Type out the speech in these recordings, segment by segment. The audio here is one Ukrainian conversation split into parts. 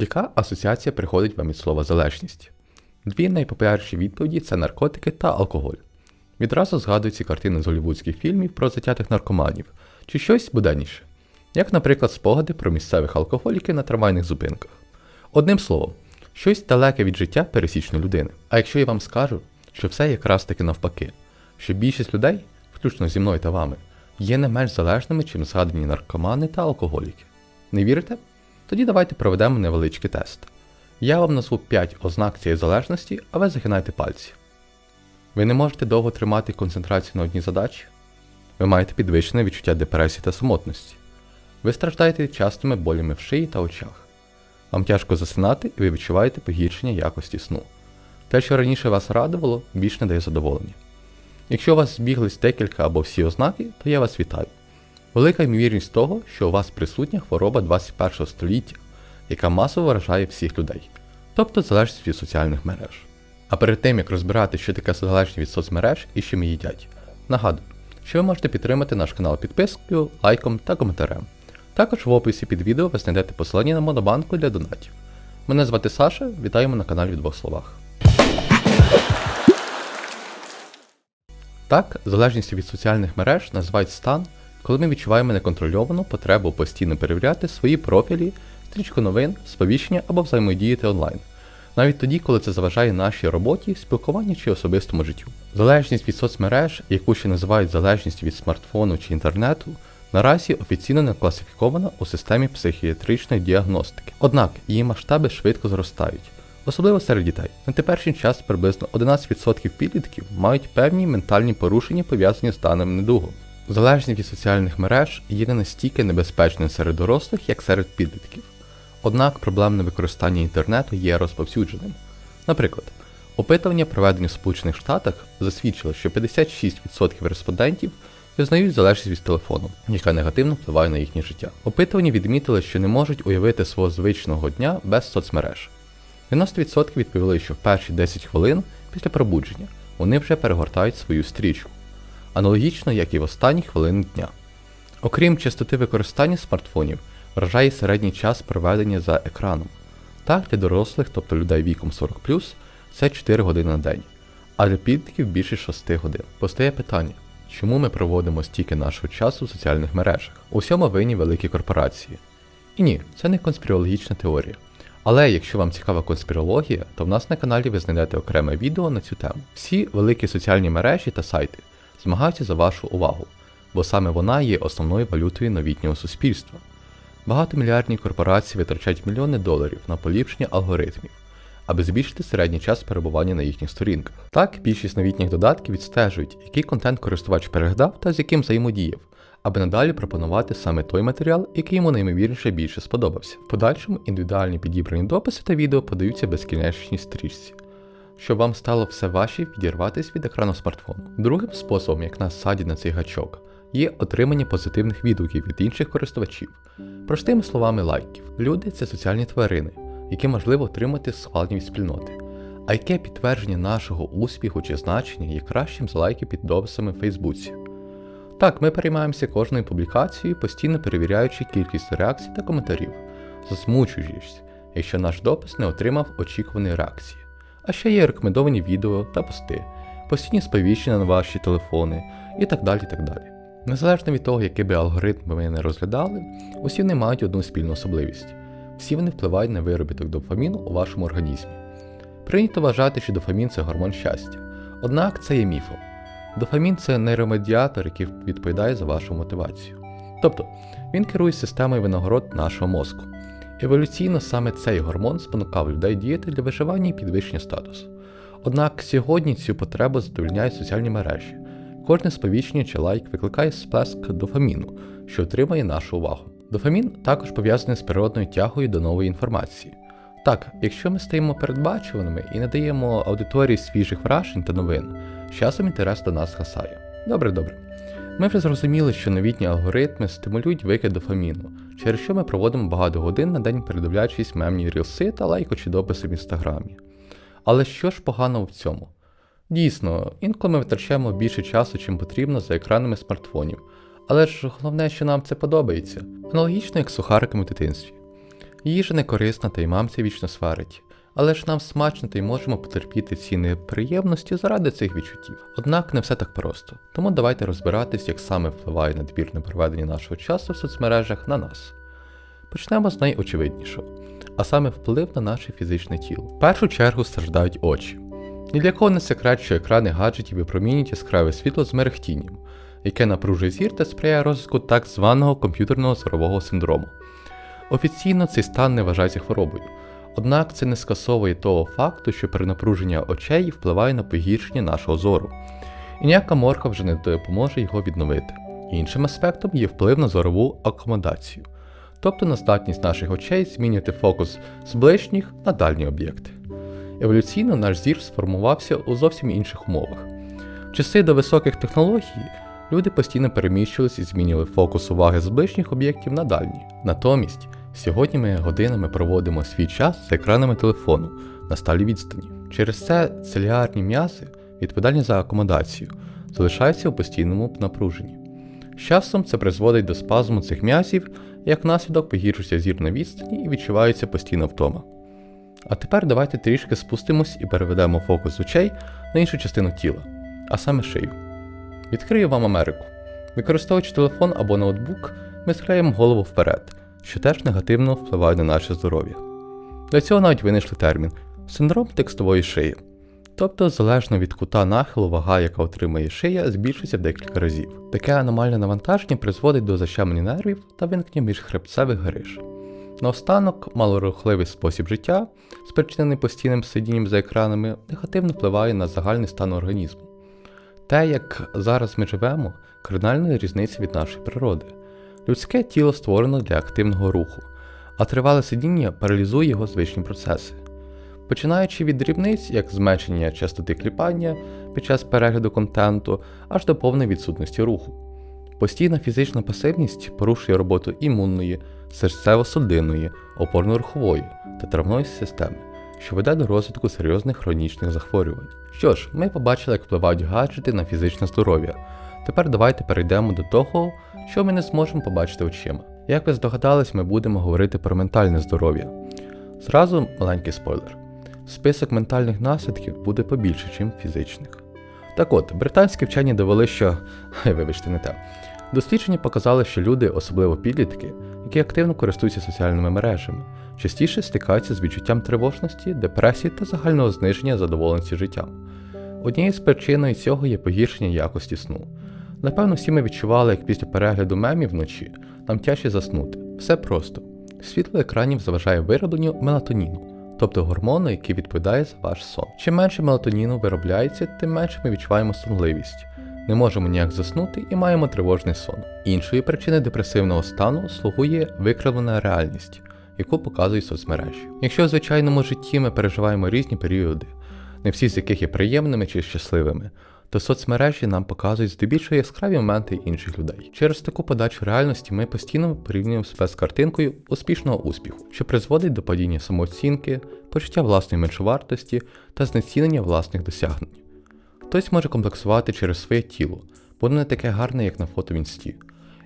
Яка асоціація приходить вам від слова залежність? Дві найпопулярніші відповіді це наркотики та алкоголь. Відразу згадуються картини з голівудських фільмів про затятих наркоманів чи щось буденніше, як, наприклад, спогади про місцевих алкоголіків на трамвайних зупинках. Одним словом, щось далеке від життя пересічної людини. А якщо я вам скажу, що все якраз таки навпаки, що більшість людей, включно зі мною та вами, є не менш залежними, чим згадані наркомани та алкоголіки. Не вірите? Тоді давайте проведемо невеличкий тест. Я вам назву 5 ознак цієї залежності, а ви загинайте пальці. Ви не можете довго тримати концентрацію на одній задачі. Ви маєте підвищене відчуття депресії та самотності. Ви страждаєте частими болями в шиї та очах. Вам тяжко засинати і ви відчуваєте погіршення якості сну. Те, що раніше вас радувало, більш не дає задоволення. Якщо у вас збіглись декілька або всі ознаки, то я вас вітаю. Велика ймовірність того, що у вас присутня хвороба 21 століття, яка масово вражає всіх людей, тобто залежність від соціальних мереж. А перед тим як розбирати, що таке залежність від соцмереж і що ми їдять, нагадую, що ви можете підтримати наш канал підпискою, лайком та коментарем. Також в описі під відео ви знайдете посилання на монобанку для донатів. Мене звати Саша, вітаємо на каналі в двох словах. Так, залежністю від соціальних мереж називають стан, коли ми відчуваємо неконтрольовану потребу постійно перевіряти свої профілі, стрічку новин, сповіщення або взаємодіяти онлайн. Навіть тоді, коли це заважає нашій роботі, спілкуванню чи особистому життю. Залежність від соцмереж, яку ще називають залежністю від смартфону чи інтернету, наразі офіційно не класифікована у системі психіатричної діагностики. Однак її масштаби швидко зростають, особливо серед дітей. На теперішній час приблизно 11% підлітків мають певні ментальні порушення пов'язані з даним недугом. Залежність від соціальних мереж є не настільки небезпечною серед дорослих, як серед підлітків. Однак проблемне використання інтернету є розповсюдженим. Наприклад, опитування, проведені в Сполучених Штатах, засвідчило, що 56% респондентів визнають залежність від телефону, яка негативно впливає на їхнє життя. Опитувані відмітили, що не можуть уявити свого звичного дня без соцмереж. 90% відповіли, що в перші 10 хвилин після пробудження вони вже перегортають свою стрічку, аналогічно як і в останні хвилини дня. Окрім частоти використання смартфонів, вражає середній час проведення за екраном. Так, для дорослих, тобто людей віком 40 це 4 години на день, а для підлітків більше 6 годин. Постає питання, чому ми проводимо стільки нашого часу в соціальних мережах? У всьому винні великі корпорації. І ні, це не конспірологічна теорія. Але якщо вам цікава конспірологія, то в нас на каналі ви знайдете окреме відео на цю тему. Всі великі соціальні мережі та сайти змагаються за вашу увагу, бо саме вона є основною валютою новітнього суспільства. Багатомільярдні корпорації витрачають мільйони доларів на поліпшення алгоритмів, аби збільшити середній час перебування на їхніх сторінках. Так, більшість новітніх додатків відстежують, який контент користувач переглядав та з яким взаємодіяв, аби надалі пропонувати саме той матеріал, який йому наймовірніше більше сподобався. В подальшому індивідуальні підібрані дописи та відео подаються безкінечній стрічці. Щоб вам стало все важче відірватися від екрану смартфону. Другим способом, як нас садять на цей гачок, є отримання позитивних відгуків від інших користувачів. Простими словами лайків. Люди це соціальні тварини, які можливо отримати схвалення від спільноти. А яке підтвердження нашого успіху чи значення є кращим за лайки під дописами в Фейсбуці? Так, ми переймаємося кожною публікацією, постійно перевіряючи кількість реакцій та коментарів, засмучуючись, якщо наш допис не отримав очікуваної реакції. А ще є рекомендовані відео та пости, постійні сповіщення на ваші телефони і так далі. так далі. Незалежно від того, який би алгоритм ви не розглядали, усі вони мають одну спільну особливість. Всі вони впливають на виробіток дофаміну у вашому організмі. Прийнято вважати, що дофамін це гормон щастя. Однак це є міфом. Дофамін це нейромедіатор, який відповідає за вашу мотивацію. Тобто він керує системою винагород нашого мозку. Еволюційно саме цей гормон спонукав людей діяти для виживання і підвищення статусу. Однак сьогодні цю потребу задовольняють соціальні мережі. Кожне сповіщення чи лайк викликає сплеск дофаміну, що отримує нашу увагу. Дофамін також пов'язаний з природною тягою до нової інформації. Так, якщо ми стаємо передбачуваними і не даємо аудиторії свіжих вражень та новин, з часом інтерес до нас гасає. Добре, добре. Ми вже зрозуміли, що новітні алгоритми стимулюють викид дофаміну, через що ми проводимо багато годин на день передивляючись мемні рілси та лайкочі дописи в інстаграмі. Але що ж поганого в цьому? Дійсно, інколи ми витрачаємо більше часу, чим потрібно за екранами смартфонів, але ж головне, що нам це подобається, аналогічно як з сухариками в дитинстві. Їжа не корисна та й мамця вічно сварить. Але ж нам смачно та й можемо потерпіти ці неприємності заради цих відчуттів. Однак не все так просто. Тому давайте розбиратись, як саме впливає надбірне проведення нашого часу в соцмережах на нас. Почнемо з найочевиднішого, а саме вплив на наше фізичне тіло. В першу чергу страждають очі. Ні для кого не секрет, що екрани гаджетів випромінюють яскраве світло з мерехтінням, яке напружує зір та сприяє розвитку так званого комп'ютерного зорового синдрому. Офіційно цей стан не вважається хворобою, однак це не скасовує того факту, що перенапруження очей впливає на погіршення нашого зору, і ніяка морха вже не допоможе його відновити. Іншим аспектом є вплив на зорову акомодацію, тобто на здатність наших очей змінювати фокус з ближніх на дальні об'єкти. Еволюційно наш зір сформувався у зовсім інших умовах. В часи до високих технологій люди постійно переміщувалися і змінювали фокус уваги з ближніх об'єктів на дальні. Натомість, сьогодні ми годинами проводимо свій час з екранами телефону на сталі відстані. Через це целіарні м'язи, відповідальні за акомодацію, залишаються у постійному напруженні. З часом це призводить до спазму цих м'язів, як наслідок погіршується зір на відстані і відчувається постійна втома. А тепер давайте трішки спустимось і переведемо фокус очей на іншу частину тіла, а саме шию. Відкрию вам Америку. Використовуючи телефон або ноутбук, ми схиляємо голову вперед, що теж негативно впливає на наше здоров'я. Для цього навіть винайшли термін синдром текстової шиї. Тобто, залежно від кута нахилу, вага, яка отримує шия, збільшується в декілька разів. Таке аномальне навантаження призводить до защемлення нервів та виникнення міжхребцевих гриж. Наостанок, малорухливий спосіб життя, спричинений постійним сидінням за екранами, негативно впливає на загальний стан організму. Те, як зараз ми живемо, кардинальна різниця від нашої природи. Людське тіло створено для активного руху, а тривале сидіння паралізує його звичні процеси. Починаючи від дрібниць, як зменшення частоти кліпання під час перегляду контенту, аж до повної відсутності руху. Постійна фізична пасивність порушує роботу імунної, серцево-судинної, опорно-рухової та травної системи, що веде до розвитку серйозних хронічних захворювань. Що ж, ми побачили, як впливають гаджети на фізичне здоров'я. Тепер давайте перейдемо до того, що ми не зможемо побачити очима. Як ви здогадались, ми будемо говорити про ментальне здоров'я. Зразу маленький спойлер. Список ментальних наслідків буде побільше, ніж фізичних. Так от, британські вчені довели, що. вибачте, не те. Дослідження показали, що люди, особливо підлітки, які активно користуються соціальними мережами, частіше стикаються з відчуттям тривожності, депресії та загального зниження задоволеності життям. Однією з причин цього є погіршення якості сну. Напевно, всі ми відчували, як після перегляду мемів вночі нам тяжче заснути. Все просто. Світло екранів заважає виробленню мелатоніну, тобто гормону, який відповідає за ваш сон. Чим менше мелатоніну виробляється, тим менше ми відчуваємо сонливість. Не можемо ніяк заснути і маємо тривожний сон. Іншою причиною депресивного стану слугує викривлена реальність, яку показують соцмережі. Якщо в звичайному житті ми переживаємо різні періоди, не всі з яких є приємними чи щасливими, то соцмережі нам показують здебільшого яскраві моменти інших людей. Через таку подачу реальності ми постійно порівнюємо себе з картинкою успішного успіху, що призводить до падіння самооцінки, почуття власної меншовартості та знецінення власних досягнень. Хтось може комплексувати через своє тіло, бо не таке гарне, як на фото в інсті.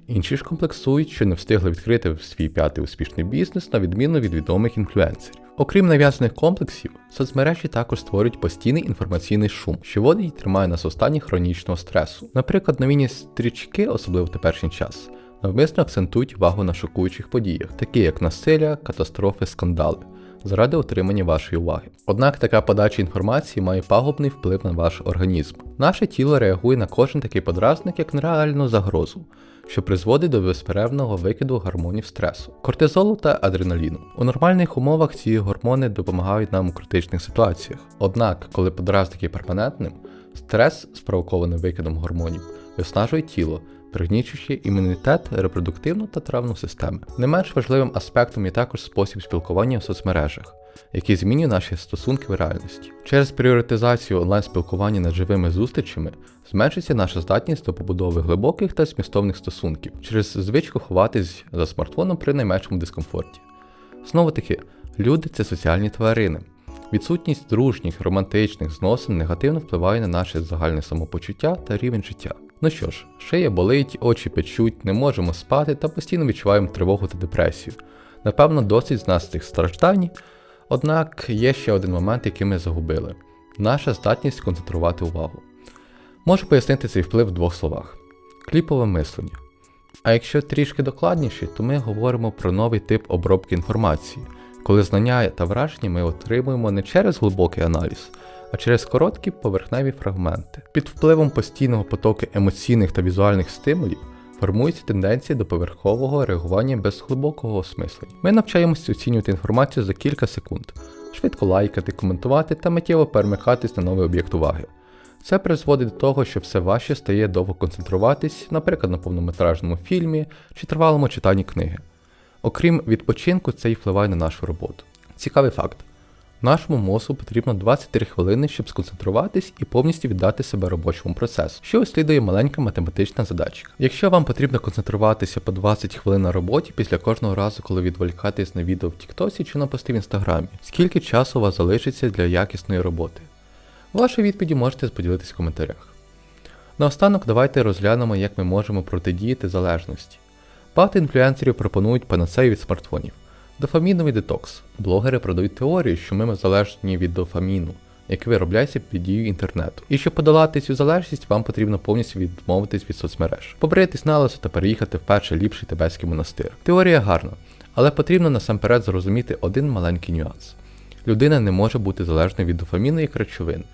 Інші ж комплексують, що не встигли відкрити свій п'ятий успішний бізнес на відміну від відомих інфлюенсерів. Окрім нав'язаних комплексів, соцмережі також створюють постійний інформаційний шум, що водить і тримає нас у стані хронічного стресу. Наприклад, новінні стрічки, особливо в теперішній час, навмисно акцентують увагу на шокуючих подіях, такі як насилля, катастрофи, скандали. Заради отримання вашої уваги. Однак така подача інформації має пагубний вплив на ваш організм. Наше тіло реагує на кожен такий подразник як на реальну загрозу, що призводить до безперервного викиду гормонів стресу, кортизолу та адреналіну. У нормальних умовах ці гормони допомагають нам у критичних ситуаціях. Однак, коли подразник є перманентним, стрес, спровокований викидом гормонів, виснажує тіло, пригнічуючи імунітет, репродуктивну та травну системи. Не менш важливим аспектом є також спосіб спілкування в соцмережах, який змінює наші стосунки в реальності. Через пріоритизацію онлайн-спілкування над живими зустрічами зменшиться наша здатність до побудови глибоких та змістовних стосунків через звичку ховатись за смартфоном при найменшому дискомфорті. Знову таки, люди це соціальні тварини. Відсутність дружніх, романтичних зносин негативно впливає на наше загальне самопочуття та рівень життя. Ну що ж, шия болить, очі печуть, не можемо спати та постійно відчуваємо тривогу та депресію. Напевно, досить з нас цих страждань, однак є ще один момент, який ми загубили наша здатність концентрувати увагу. Можу пояснити цей вплив в двох словах: кліпове мислення. А якщо трішки докладніше, то ми говоримо про новий тип обробки інформації, коли знання та враження ми отримуємо не через глибокий аналіз, а через короткі поверхневі фрагменти. Під впливом постійного потоку емоційних та візуальних стимулів формується тенденція до поверхового реагування без глибокого осмислення. Ми навчаємося оцінювати інформацію за кілька секунд, швидко лайкати, коментувати та миттєво перемикатись на новий об'єкт уваги. Це призводить до того, що все важче стає довго концентруватись, наприклад, на повнометражному фільмі чи тривалому читанні книги. Окрім відпочинку, це й впливає на нашу роботу. Цікавий факт: нашому мозку потрібно 23 хвилини, щоб сконцентруватись і повністю віддати себе робочому процесу, що слідує маленька математична задачка. Якщо вам потрібно концентруватися по 20 хвилин на роботі після кожного разу, коли відволікаєтесь на відео в Тіктосі чи на пости в інстаграмі, скільки часу у вас залишиться для якісної роботи? Ваші відповіді можете поділитись в коментарях. Наостанок давайте розглянемо, як ми можемо протидіяти залежності. Багато інфлюенсерів пропонують панацею від смартфонів. Дофаміновий детокс. Блогери продають теорію, що ми залежні від дофаміну, який виробляється під дією інтернету. І щоб подолати цю залежність, вам потрібно повністю відмовитись від соцмереж, побритись на лисо та переїхати в перший ліпший тибетський монастир. Теорія гарна, але потрібно насамперед зрозуміти один маленький нюанс: людина не може бути залежною від дофаміну як речовини.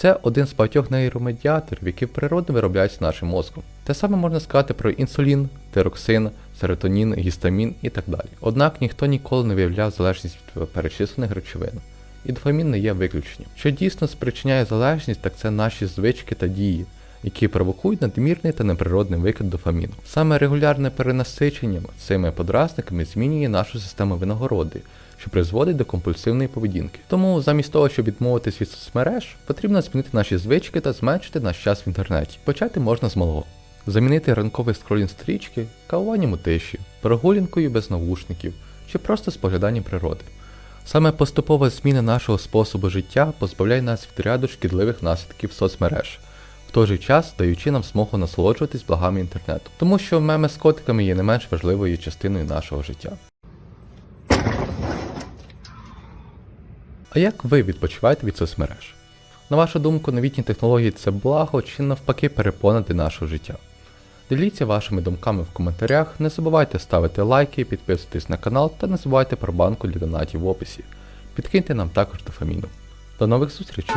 Це один з багатьох нейромедіаторів, які природно виробляються нашим мозком. Те саме можна сказати про інсулін, тироксин, серотонін, гістамін і так далі. Однак ніхто ніколи не виявляв залежність від перечислених речовин. І дофамін не є виключенням. Що дійсно спричиняє залежність, так це наші звички та дії, які провокують надмірний та неприродний викид дофаміну. Саме регулярне перенасичення цими подразниками змінює нашу систему винагороди, що призводить до компульсивної поведінки. Тому замість того, щоб відмовитись від соцмереж, потрібно змінити наші звички та зменшити наш час в інтернеті. Почати можна з малого. Замінити ранковий скролінг стрічки, кавуванням у тиші, прогулянкою без навушників чи просто спогляданням природи. Саме поступова зміна нашого способу життя позбавляє нас від ряду шкідливих наслідків соцмереж, в той же час даючи нам змогу насолоджуватись благами інтернету, тому що меми з котиками є не менш важливою частиною нашого життя. А як ви відпочиваєте від соцмереж? На вашу думку, новітні технології це благо чи навпаки перепона для життя? Діліться вашими думками в коментарях, не забувайте ставити лайки, підписуйтесь на канал та не забувайте про банку для донатів в описі. Підкиньте нам також дофаміну. До нових зустрічей!